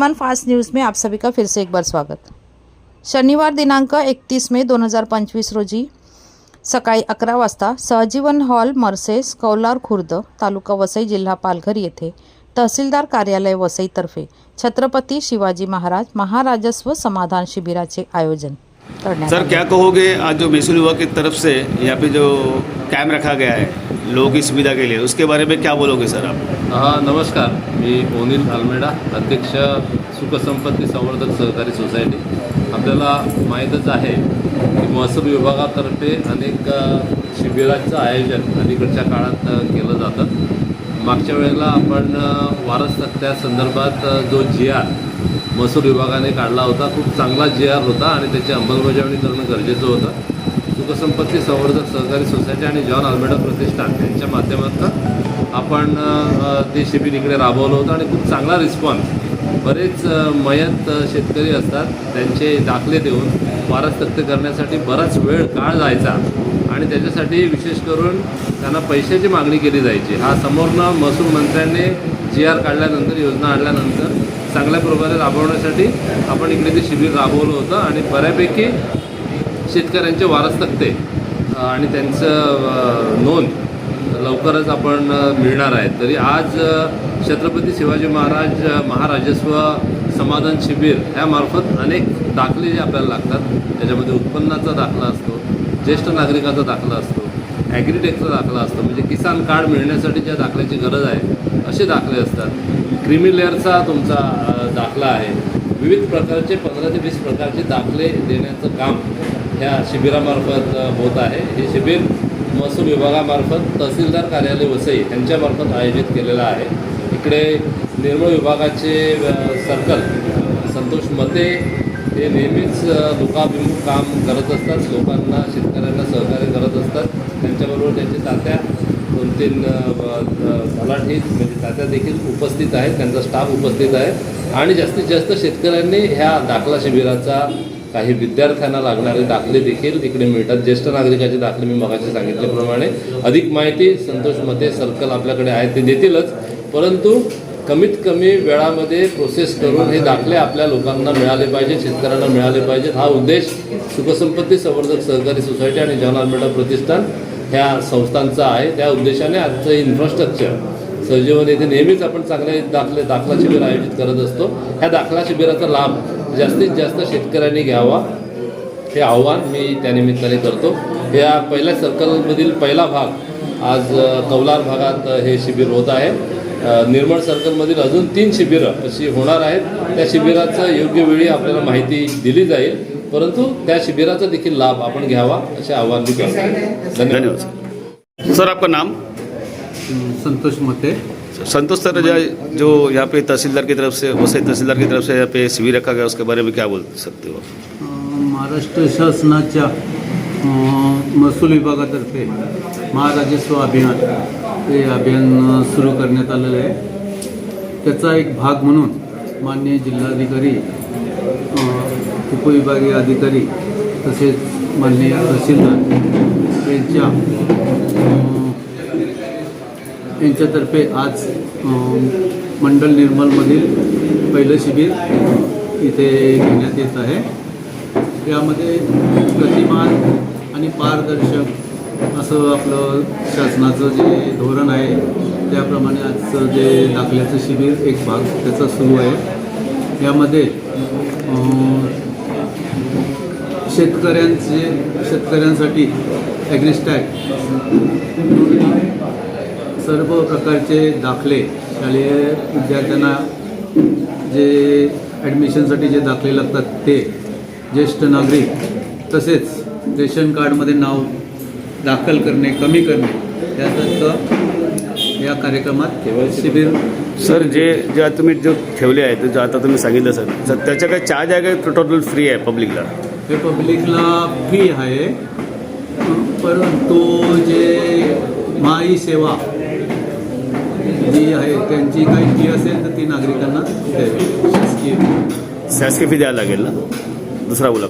मन fast news में आप सभी का फिर से एक बार स्वागत शनिवार दिनांक 31 मे 2025 रोजी सकाळी अकरा वाजता सहजीवन हॉल मर्सेस कौलार खुर्द तालुका वसई जिल्हा पालघर येथे तहसीलदार कार्यालय वसईतर्फे छत्रपती शिवाजी महाराज महाराजस्व समाधान शिबिराचे आयोजन करण्यात सर आले. क्या कहोगे आज जो महसूल विभाग की तरफ़ से यहाँ पे जो कैम्प रखा गया है लोगों की सुविधा के लिए। उसके बारे में क्या बोलोगे सर आप? हाँ नमस्कार मी ओनिल भालमेडा अध्यक्ष सुखसंपत्ती संवर्धक सहकारी सोसायटी. आपल्याला माहीतच आहे की महसूल विभागातर्फे अनेक शिबिराचं शिबिरांचं आयोजन अलीकडच्या काळात केलं जातं. मागच्या वेळेला आपण वारस त्या संदर्भात जो जी आर महसूल विभागाने काढला होता खूप चांगला जी आर होता आणि त्याची अंमलबजावणी करणं गरजेचं होतं. सुखसंपत्ती संवर्धक सहकारी सोसायटी आणि जॉन आल्मेडा प्रतिष्ठान यांच्या माध्यमातून आपण ते शिबिर इकडे राबवलं होतं आणि खूप चांगला रिस्पॉन्स बरेच मयत शेतकरी असतात त्यांचे दाखले देऊन वारस तक्ते करण्यासाठी बराच वेळ काळ जायचा आणि त्याच्यासाठी विशेष करून त्यांना पैशाची मागणी केली जायची. हा समोरनं महसूल मंत्र्यांनी जी आर काढल्यानंतर योजना आणल्यानंतर चांगल्या प्रकारे राबवण्यासाठी आपण इकडे ते शिबिर राबवलं होतं आणि बऱ्यापैकी शेतकऱ्यांचे वारस तक्ते आणि त्यांचं नोंद लवकरच आपण मिळणार आहे. तरी आज छत्रपती शिवाजी महाराज महाराजस्व समाधान शिबिर ह्यामार्फत अनेक दाखले जे आपल्याला लागतात त्याच्यामध्ये उत्पन्नाचा दाखला असतो ज्येष्ठ नागरिकाचा दाखला असतो ॲग्रीटेकचा दाखला असतो म्हणजे किसान कार्ड मिळण्यासाठी ज्या दाखल्याची गरज आहे असे दाखले असतात. क्रिमी लेअरचा तुमचा दाखला आहे. विविध प्रकारचे पंधरा ते वीस प्रकारचे दाखले देण्याचं काम ह्या शिबिरामार्फत होत आहे. हे शिबिर महसूल विभागामार्फत तहसीलदार कार्यालय वसई यांच्यामार्फत आयोजित केलेलं आहे. इकडे निर्मळ विभागाचे सर्कल संतोष मते हे नेहमीच अ, लोकाभिमुख काम करत असतात. लोकांना शेतकऱ्यांना सहकार्य करत असतात. त्यांच्याबरोबर त्यांचे तात्या दोन तीन तलाठीत म्हणजे तात्या देखील उपस्थित आहेत त्यांचा स्टाफ उपस्थित आहे. आणि जास्तीत जास्त शेतकऱ्यांनी ह्या दाखला शिबिराचा काही विद्यार्थ्यांना लागणारे दाखले देखील तिकडे मिळतात. ज्येष्ठ नागरिकाचे दाखले मी मगाशी सांगितल्याप्रमाणे. अधिक माहिती संतोष मते सर्कल आपल्याकडे आहे ते देतीलच. परंतु कमीत कमी वेळामध्ये प्रोसेस करून हे दाखले आपल्या लोकांना मिळाले पाहिजे शेतकऱ्यांना मिळाले पाहिजेत. हा उद्देश सुखसंपत्ती संवर्धक सहकारी सोसायटी आणि जॉन आल्मेडा प्रतिष्ठान ह्या संस्थांचा आहे. त्या उद्देशाने आजचं इन्फ्रास्ट्रक्चर सहजीवन येथे नेहमीच आपण चांगले दाखले दाखला शिबिर आयोजित करत असतो. ह्या दाखला शिबिराचा लाभ जास्तीत जास्त शेतकऱ्यांनी घ्यावा. हे आव्हान मी त्यानिमित्ताने करतो. या पहिल्या सर्कलमधील पहिला भाग आज कौलार भागात हे शिबिर होत आहे. निर्मळ सर्कलमधील अजून तीन शिबिरं अशी होणार आहेत त्या शिबिराचं योग्य वेळी आपल्याला माहिती दिली जाईल. परंतु त्या शिबिराचा देखील लाभ आपण घ्यावा असे आव्हान करतो. धन्यवाद. सर सर आपका नाम? संतोष मते. संतोष सर जो जो यहाँ पे तहसीलदार की तरफ से वसई तहसीलदार की तरफ से यहाँ पे शिविर रखा गया उसके बारे में क्या बोल सकते हो? महाराष्ट्र शासनाच्या महसूल विभागातर्फे महाराजस्व अभियान हे अभियान सुरू करण्यात आलेलं आहे. त्याचा एक भाग म्हणून माननीय जिल्हाधिकारी उपविभागीय अधिकारी तसेच माननीय तहसीलदार यांच्या यांच्यातर्फे आज मंडल निर्मलमधील पहिलं शिबिर इथे घेण्यात येत आहे. यामध्ये गतिमान आणि पारदर्शक असं आपलं शासनाचं जे धोरण आहे त्याप्रमाणे आजचं जे दाखल्याचं शिबिर एक भाग त्याचा सुरू आहे. यामध्ये शेतकऱ्यांचे शेतकऱ्यांसाठी ॲग्रिस्टॅग सर्व प्रकारचे दाखले शालेय विद्यार्थ्यांना जे ॲडमिशनसाठी जे दाखले लागतात ते ज्येष्ठ नागरिक तसेच रेशन कार्डमध्ये नाव दाखल करणे कमी करणे यासारखं या कार्यक्रमात शिबिर सर जे जे आता तुम्ही जो ठेवले आहेत जे आता तुम्ही सांगितलं सर सर त्याच्या काय चार्ज आहे का? टोटल फ्री आहे पब्लिकला? हे पब्लिकला फी आहे परंतु जे माई सेवा जी आहे त्यांची काही फी असेल तर ती नागरिकांना द्यावी. शासकीय शासकीय फी द्यायला लागेल ना? दुसरा बोला.